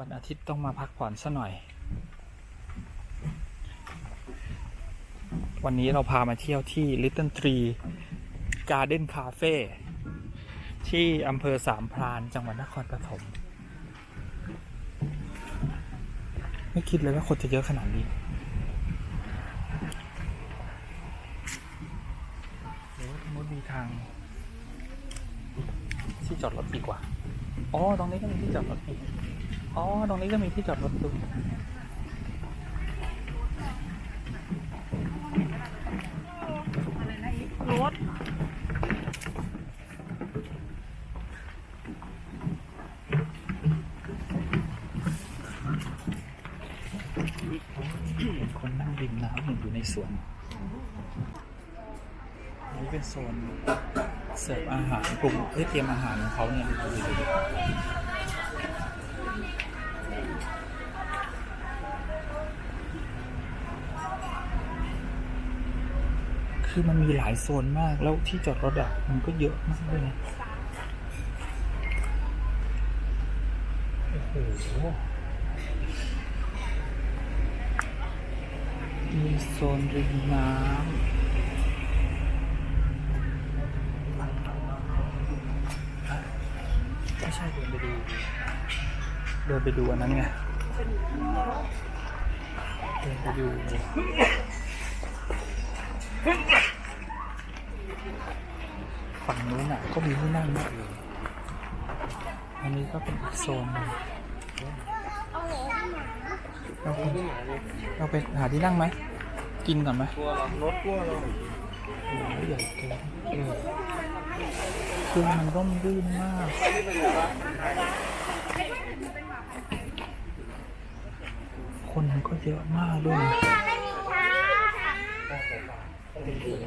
วันอาทิตย์ต้องมาพักผ่อนซะหน่อย วันนี้เราพามาเที่ยวที่ Little Tree Garden Cafe ที่อำเภอสามพรานจังหวัดนครปฐมไม่คิดเลยว่าคนจะเยอะขนาดนี้เดี๋ยวทางนู้นมีทาง ที่จอดรถดีกว่า อ๋อ ตรงนี้ก็มีที่จอดรถอีก อ๋อ ตรงนี้ก็มีที่จอดรถด้วยรถคนนั่งริมน้ำอยู่ในสวนอันนี้เป็นโซนเสิร์ฟอาหารปรุงเอ้ยเตรียมอาหารของเขาเนี่ยดูดู คือมันมีหลายโซนมากแล้วที่จอดรถอะมันก็เยอะมากด้วยนะโอ้โหมีโซนริมน้ำไม่ใช่เดินไปดูเดินไปดูอันนั้นไงเดินไปดู ฝั่งนู้นอะก็มีที่นั่งมากเลยอันนี้ก็เป็นอีกโซนหนึ่งเราไปเราไปหาที่นั่งไหม กินก่อนไหมกลัวหรอรถกลัวเหรอโอ้โหใหญ่เกินเออคือมันร่มรื่นมากคนก็เยอะมากด้วย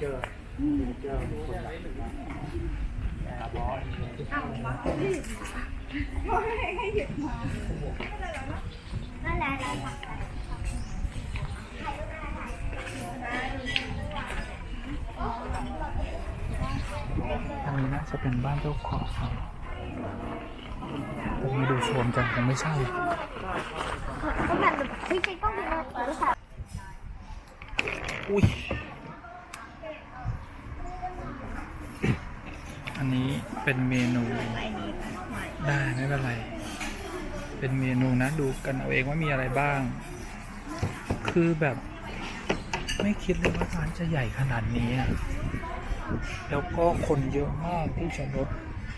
เจอเจอคนหลังอันนี้น่าจะเป็นบ้านเจ้าของผมไม่ดูโซนกันคงไม่ใช่ ก็แบบเฮ้ยใช้กล้องดูนะโทรศัพท์อุ้ย นนี้เป็นเมนูได้ไม่เป็นไร เป็นเมนูนะดูกันเอาเองว่ามีอะไรบ้าง คือแบบ ไม่คิดเลยว่าร้านจะใหญ่ขนาดนี้อะแล้วก็คนเยอะมากที่จอดรถ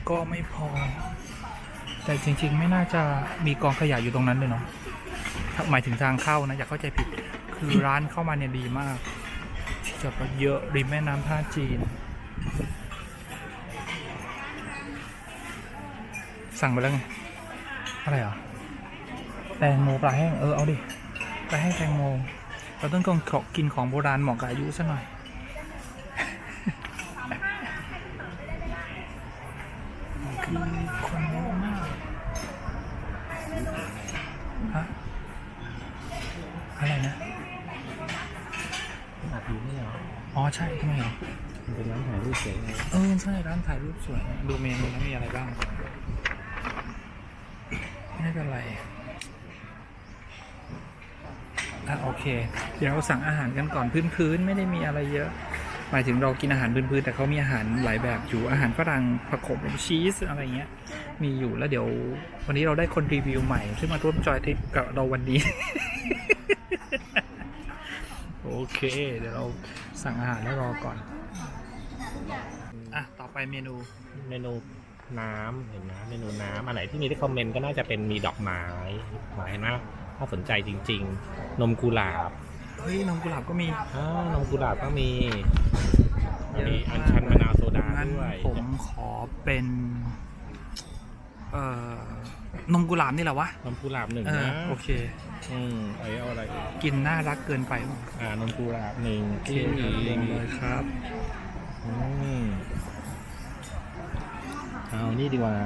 ก็ไม่พอ แต่จริงๆ ไม่น่าจะมีกองขยะอยู่ตรงนั้นเลยเนาะหมายถึงทางเข้านะ อย่าเข้าใจผิด คือร้านเข้ามาเนี่ยดีมากที่จอดรถเยอะริมแม่น้ำท่าจีน สั่งไปแล้วไง อะไรเหรอแตงโมปลาแห้ง เออ เอาดิ ปลาแห้งแตงโม เราต้องกองกินของโบราณเหมาะกับอายุซะหน่อย คือคนเยอะมากฮะอะไรนะอาทิตย์นี่เหรอ อ๋อ ใช่ทำไมเหรอมันเป็นร้านถ่ายรูปสวยไงเออ ใช่ ร้านถ่ายรูปสวย ดูเมนูแล้วมีอะไรบ้าง ไม่เป็นไรอะโอเค เดี๋ยวเราสั่งอาหารกันก่อนพื้นๆไม่ได้มีอะไรเยอะ หมายถึงเรากินอาหารพื้นๆแต่เขามีอาหารหลายแบบอยู่อาหารฝรั่งผักขมชีสอะไรเงี้ย มีอยู่แล้วเดี๋ยว วันนี้เราได้คนรีวิวใหม่ ซึ่งมาร่วมจอยทริปกับเราวันนี้ โอเค เดี๋ยวเราสั่งอาหารแล้วรอก่อน อะ ต่อไปเมนูเมนู น้ำเห็นไหมเมนูน้ำอันไหนที่มีที่คอมเมนต์ก็น่าจะเป็นมีดอกไม้หมายเห็นไหมถ้าสนใจจริง ๆ นมกุหลาบเฮ้ยนมกุหลาบก็มีอ่านมกุหลาบก็มีเยอะมีมากอัญชันมะนาวโซดางั้นด้วยผมขอเป็นเอ่อนมกุหลาบนี่แหละวะนมกุหลาบหนึ่งเออนะโอเค อืมเอาเอาอะไรอีกกินน่ารักเกินไปมั้งอ่านมกุหลาบหนึ่งโอเคที่ลงเลยครับ อืม เอานี่ดีกว่า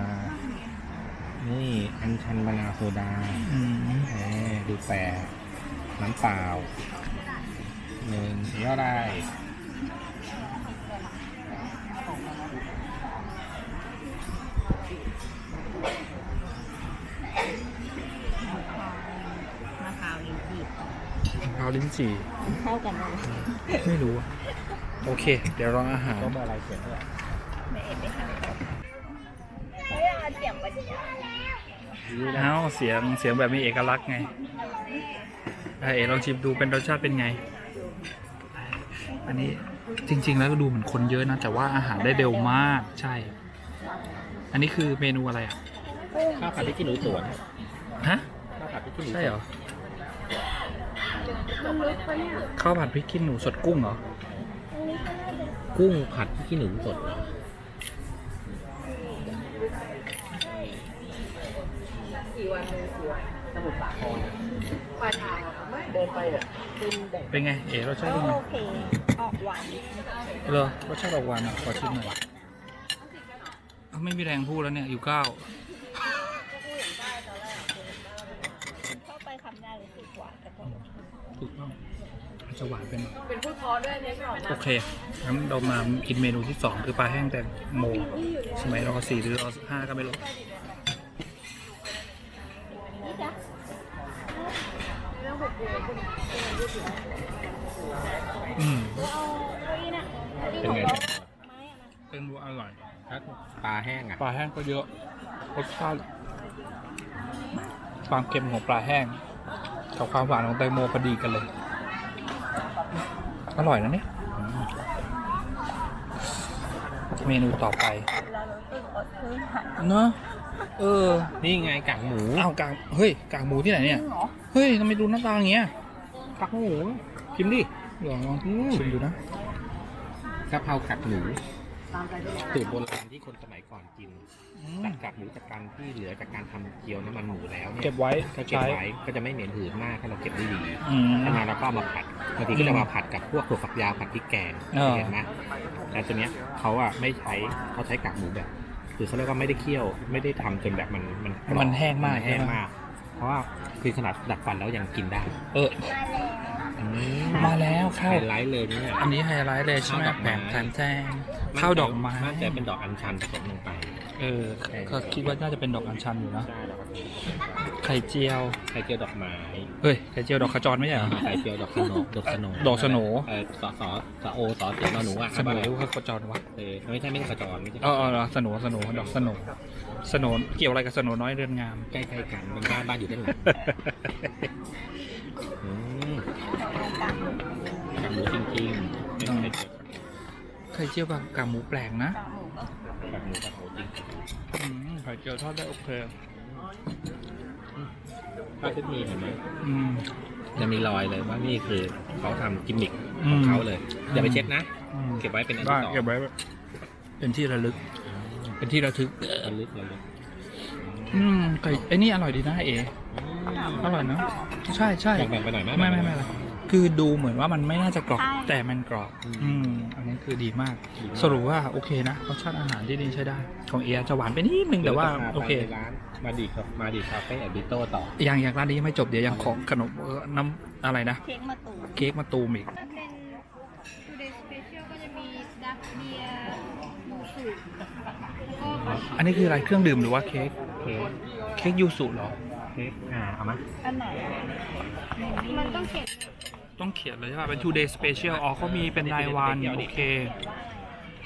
นี่อันชันมะนาวโซดาอืมแหมดูแปลน้ำเปล่าหนึ่งย่อได้ะพร้าวลิ้นจี่เอาลิ้นจี่เข้ากันเลยไม่รู้โอเค เดี๋ยวรองอาหาร ก็มาลายเขียนด้วไม่เอ็ดไม่ทันเลย เอาเสียงไปดิเอ้าเสียงเสียงแบบมีเอกลักษณ์ไงอะเอ๋ลองชิมดูเป็นรสชาติเป็นไง อันนี้จริง ๆ แล้วก็ดูเหมือนคนเยอะนะ แต่ว่าอาหารได้เร็วมากใช่ อันนี้คือเมนูอะไรอะข้าวผัดพริกขี้หนูสวนฮะข้าวผัดพริกขี้หนูใช่เหรอข้าวผัดพริกขี้หนูสดกุ้งเหรอ กุ้งผัดพริกขี้หนูสดเป็นไง เอ๋รสชาติเป็นไงโอเค ออกหวานเหรอรสชาติออกหวานอะขอชิมหน่อยอ้าวไม่มีแรงพูดแล้วเนี่ย อยู่เก้าเข้าไปคำแรกรู้สึกหวานแต่พอถูกต้องอาจจะหวานไปหน่อยเป็นพูดพอด้วยเนี่ยโอเคงั้นเรามากินเมนูที่สองคือปลาแห้งแตงโมสมัยรอสี่หรือรอห้าก็ไม่รู้ อืมเอาเก้าอี้น่ะเก้าอี้เป็นไงไม้อะนะเป็นดูอร่อยถ้าปลาแห้งอะ ปลาแห้งก็เยอะรสชาติความเค็มของปลาแห้ง กับความหวานของแตงโมพอดีกันเลย อร่อยนะเนี่ยอืมเมนูต่อไปเรารู้สึกอดพื้นหันเนอะเออ นี่ไงกากหมูอ้าวกางเฮ้ยกางหมูที่ไหนจริเนี่ยงเหรอเฮ้ยทำไมดูหน้าตาอย่างเงี้ย กากหมูชิมดิลองลองชิมดูนะกะเพรากากหมูสูตรโบราณที่คนสมัยก่อนกินอืมตักกากหมูจากการที่เหลือจากการทำเกี๊ยวน้ำมันหมูแล้วเนี่ยเก็บไว้ก็เก็บใช้ไว้ก็จะไม่เหม็นหืนมากถ้าเราเก็บได้ดีอืมถ้ามาเราก็เอามาผัดบางทีก็จะมาผัดกับพวกถั่วฝักยาวผัดพริกแกงเออเห็นไหมแต่ตัวเนี้ยเขาอะไม่ใช้เขาใช้กากหมูแบบ คือเขาเรียกว่าไม่ได้เคี่ยวไม่ได้ทำจนแบบมันมันกรอบมันแห้งมากนแห้งมากเพ ราะว่าคือขนาดดัดฟันแล้วยังกินได้ เออ อืมาแล้วไฮข้าวไลท์เลยเนี่ย อันนี้ไฮไลท์เลยใช่ไหมข้าวดอกไม้แผงแผนแจ้งข้าวดอกไม้ น่าจะเป็นดอกอัญชันผสมลงไป เออก็คิดว่าน่าจะเป็นดอกอัญชันอยู่นะ ใช่แล้วก็ ไข่เจียว ไข่เจียวดอกไม้เฮ้ยไข่เจียวดอกขจรไม่ใช่เหรอ ไข่เจียวดอกสโนดอกสโนดอกสโหน่เออสอสอสอโอสอเสียงนอหนูอะสโหนหรือว่าขจรวะเออไม่ใช่ไม่ใช่ขจรไม่ใช่เออเออเหรอสโหนสโหนดอกสโหนสโหนเกี่ยวอะไรกับสโหนน้อยเรือนงาม ใกล้ๆกันเป็นบ้านบ้านอยู่ด้านหลังอืมกากหมูจริงๆไม่ใช่ไข่เจียวไข่เจียวกับกากหมูแปลกนะกากหมูกับกากหมูกากหมูจริงอืมไข่เจียวทอดได้โอเค ถ้าที่มีเห็นไหมอืม จะมีรอยเลยว่านี่คือเขาทำกิมมิคอืของมเขาเลย อย่าไปเช็ดนะ อืมเก็บไว้เป็นอันได้ที่สองเก็บไว้เป็นที่ระลึก เป็นที่ระทึกระลึกระลึกอืมไก่ไอ้นี่อร่อยดีนะเอ๋อร่อยเนอะใช่ใช่แบ่งๆไปหน่อยไหมไม่ไม่ไม่ไม่ คือดูเหมือนว่ามันไม่น่าจะกรอบ ใช่ แต่มันกรอบอืมอืม อันนี้คือดีมาก ดีมาก สรุปว่าโอเคนะรสชาติอาหารที่นี่ใช้ได้ ของเอจะหวานไปนิดนึงแต่ว่าดี๋ยจะพโอเคไปร้านมาดีครับมาดีคาเฟ่แอนด์บิโต้ต่อ อย่างอย่างร้านนี้ยังไม่จบเดี๋ยวยังของขนมเอ่อน้ำอะไรนะ เค้กมาตูมเค้กมาตูมอีก ถ้าเป็น today special ก็จะมีดักเบียร์หมูสูตรแล้วก็อันนี้คืออะไรเครื่องดื่มหรือว่าเค้ก เค้กเค้กยูสุเหรอ เค้กอ่าเอามาอันไหน มันต้องเขียน ต้องเขียนเลยใช่ป่ะเป็น two day special อ๋อเขามีเป็นรายวัน โอเค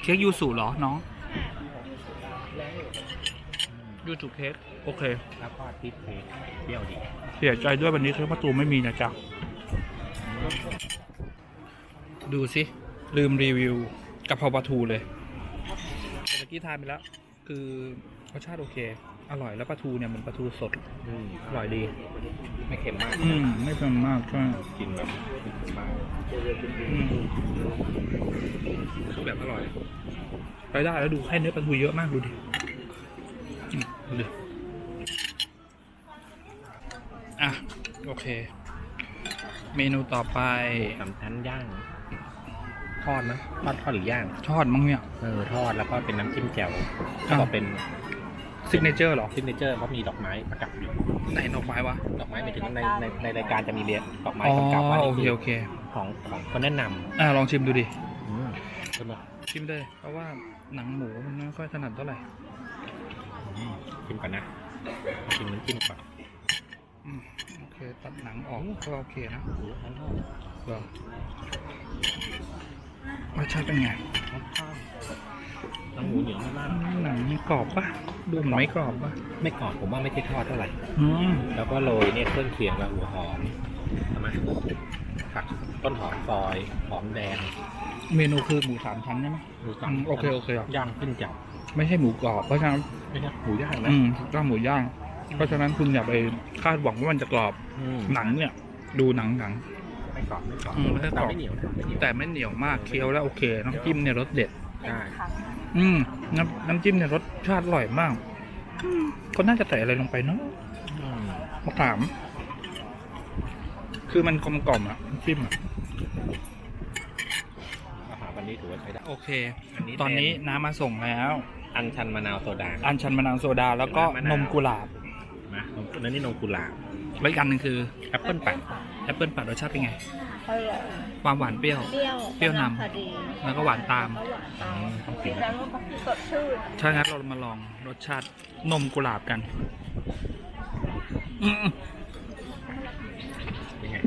เค้กยูสุเหรอ น้อง ยูสุเค้กโอเค แล้วก็ทิปเค้กเปรี้ยวดีเสียใจด้วยวันนี้เค้กประตูไม่มีนะจ๊ะ ดูสิ ลืมรีวิวกะเพราปลาทูเลยแต่เมื่อกี้ทานไปแล้ว คือรสชาติโอเค อร่อยแล้วปลาทูเนี่ยมันปลาทูสดอืมอร่อยดี ไม่เค็มมากอืมไม่เค็มมากใช่กินแบบไม่เค็มมากอืมแบบอร่อยไปได้แล้วดูแค่เนื้อปลาทูเยอะมากดูดิอืมดูดิอะโอเค เมนูต่อไปสามชั้นย่าง ทอดนะทอดทอดหรือย่าง ทอดมั้งเนี่ย เออทอดแล้วก็เป็นน้ำจิ้มแจ่วอ้าวก็เป็น ซิกเนเจอร์หรอ ซิกเนเจอร์เพราะมีดอกไม้ประดับอยู่ไหนดอกไม้วะ ดอกไม้ไปถึงในในในรายการจะมีเรียงดอกไม้อ๋อกำกับว่าโอนี่เคคือโอเค ของของคนแนะนอะลองชิมดูดิำอืมใช่ไหมชิมได้เพราะว่าหนังหมูมันไม่ค่อยถนัดเท่าไหร่อืมชิมก่อนนะชิมน้ำจิ้มก่อนอืมโอเคเคตัดหนังออกก็โอเคนะหมูทั้งทอดเหรอรสชาติเป็นไงทั้งหมูเหนียวมากหนังกรอบปะ ดูเหมือนไม่กรอบปะๆไม่กรอบผมว่าไม่ใช่ทอดเท่าไหร่ อืมแล้วก็โรยเนี่ยเครื่องเคียงกับหัวหอมใช่ไหมผักต้นหอมซอยหอมแดงเมนูคือหมูสามชั้นใช่ไหมหมูอืมโอเคโอเคย่างขึ้นจับไม่ใช่หมูกรอบเพราะฉะนั้นไม่ใช่หมูย่างนะอืมก็หมูย่าง เพราะฉะนั้นคุณอย่าไปคาดหวังว่ามันจะกรอบอืมหนังเนี่ย ดูหนังหนัง ไม่กรอบไม่กรอบอืมไม่กรอบ แต่ไม่เหนียวนะไม่เหนียวแต่ไม่เหนียวมากเคี้ยวแล้วโอเคน้ำจิ้มเนี่ยรสเด็ด ได้อืมน้ำน้ำจิ้มเนี่ยรสชาติอร่อยมากอืมก็น่าจะใส่อะไรลงไปเนาะอืมมะขาม คือมันกลมกล่อมอะน้ำจิ้มอะอาหารวันนี้ถือว่าใช้ได้ โอเค อันนี้ตอนนี้เป็นน้ำมาส่งแล้ว อันชันมะนาวโซดาอันชันมะนาวโซดาแล้วก็มะนาวนมกุหลาบนะนมนั่นนี่นมกุหลาบแล้วอีกอันหนึ่งคือแอปเปิลปั่นแอปเปิลปัดรสชาติเป็นไง อร่อยความหวานเปรี้ยว เปรี้ยวเปรี้ยวนำ พอดีแล้วก็หวานตาม แล้วหวานตามต้องกินแล้วก็สดชื่นถ้างั้นเรามาลองรสชาตินมกุหลาบกันอืมเป็นไง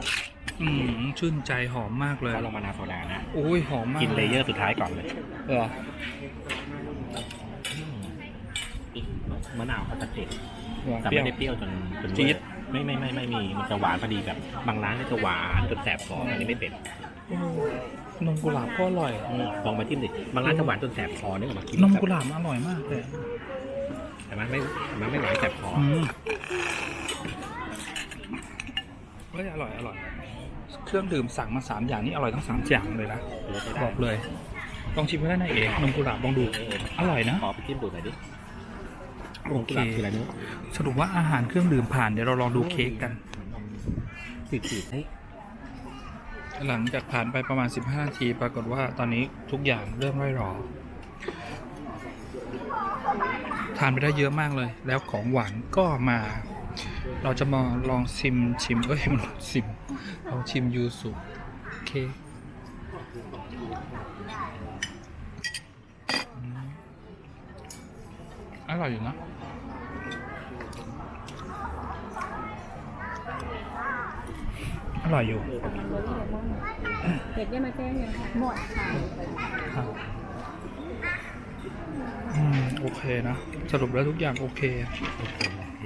อืมชื่นใจหอมมากเลยเขาลงมะนาวโซดานะอุ้ยหอมมากกินเลเยอร์สุดท้ายก่อนเลยเหรอมะนาวเขาจะเจ็ดหวานแต่เปรี้ไม่ยวได้เปรี้ยวจนจนจี๊ด ไม่ไม่ไม่ไม่มีมันจะหวานพอดีแบบบางร้านก็จะหวานจนแสบคออันนี้ไม่เป็นโอ้นมกุหลาบก็อร่อยอืมลองมาจิ้มดิบางร้านจะหวานจนแสบคอนึกออกมากินนมกุหลาบอร่อยมากเลยแต่มันไม่มันไม่หวานแสบคออืมเฮ้ยอร่อยอร่อย เครื่องดื่มสั่งมาสามอย่างนี่อร่อยทั้งสามอย่างเลยนะถือว่าใช้บได้อกเลยลองชิมก็ได้นะเองนมกุหลาบลองดูอร่อยนะขอไปจิ้มดูหน่อยดิ โอเคกุหลาบคืออะไรนู้สรุปว่าอาหารเครื่องดื่มผ่านเดี๋ยวเราลองดูเค้กกันจืดๆเฮ้ยหลังจากผ่านไปประมาณ 15นาทีปรากฏว่าตอนนี้ทุกอย่างเริ่มร่อยหรอ ทานไปได้เยอะมากเลย แล้วของหวานก็มา เราจะมาลองชิมชิมเอ้ยมันชิมลองชิมยูสุเค้กอืมอร่อยอยู่นะ ร่อยอยู่เผ็ดได้มาแจ้งยังคะหมดค่ะครับอืมโอเคนะ สรุปแล้วทุกอย่างโอเคโอเคโอเค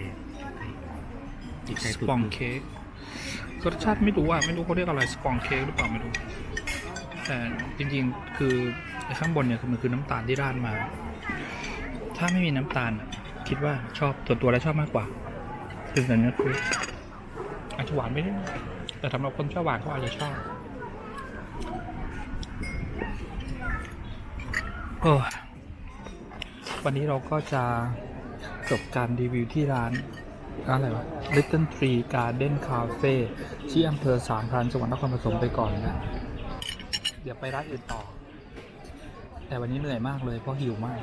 จิตใจสสุดปองเค้กรสชาติไม่รู้อะไม่รู้เขาเรียกอะไรสปองเค้กหรือเปล่าไม่รู้แต่จริงๆคือไอ้ข้างบนเนี่ยคือมันคือน้ำตาลที่ราดมา ถ้าไม่มีน้ำตาลอะคิดว่าชอบส่วนตัวแล้วชอบมากกว่าคือแต่เนี้ยคืออาจจะหวานไม่ได้ แต่สำหรับคนชอบหวานเขาอาจจะชอบโอ้วันนี้เราก็จะจบการรีวิวที่ร้านอะไรวะ Little Tree Garden Cafe ที่อำเภอสามพรานจังหวัดนครปฐมไปก่อนนะ เดี๋ยวไปร้านอื่นต่อ แต่วันนี้เหนื่อยมากเลยเพราะหิวมาก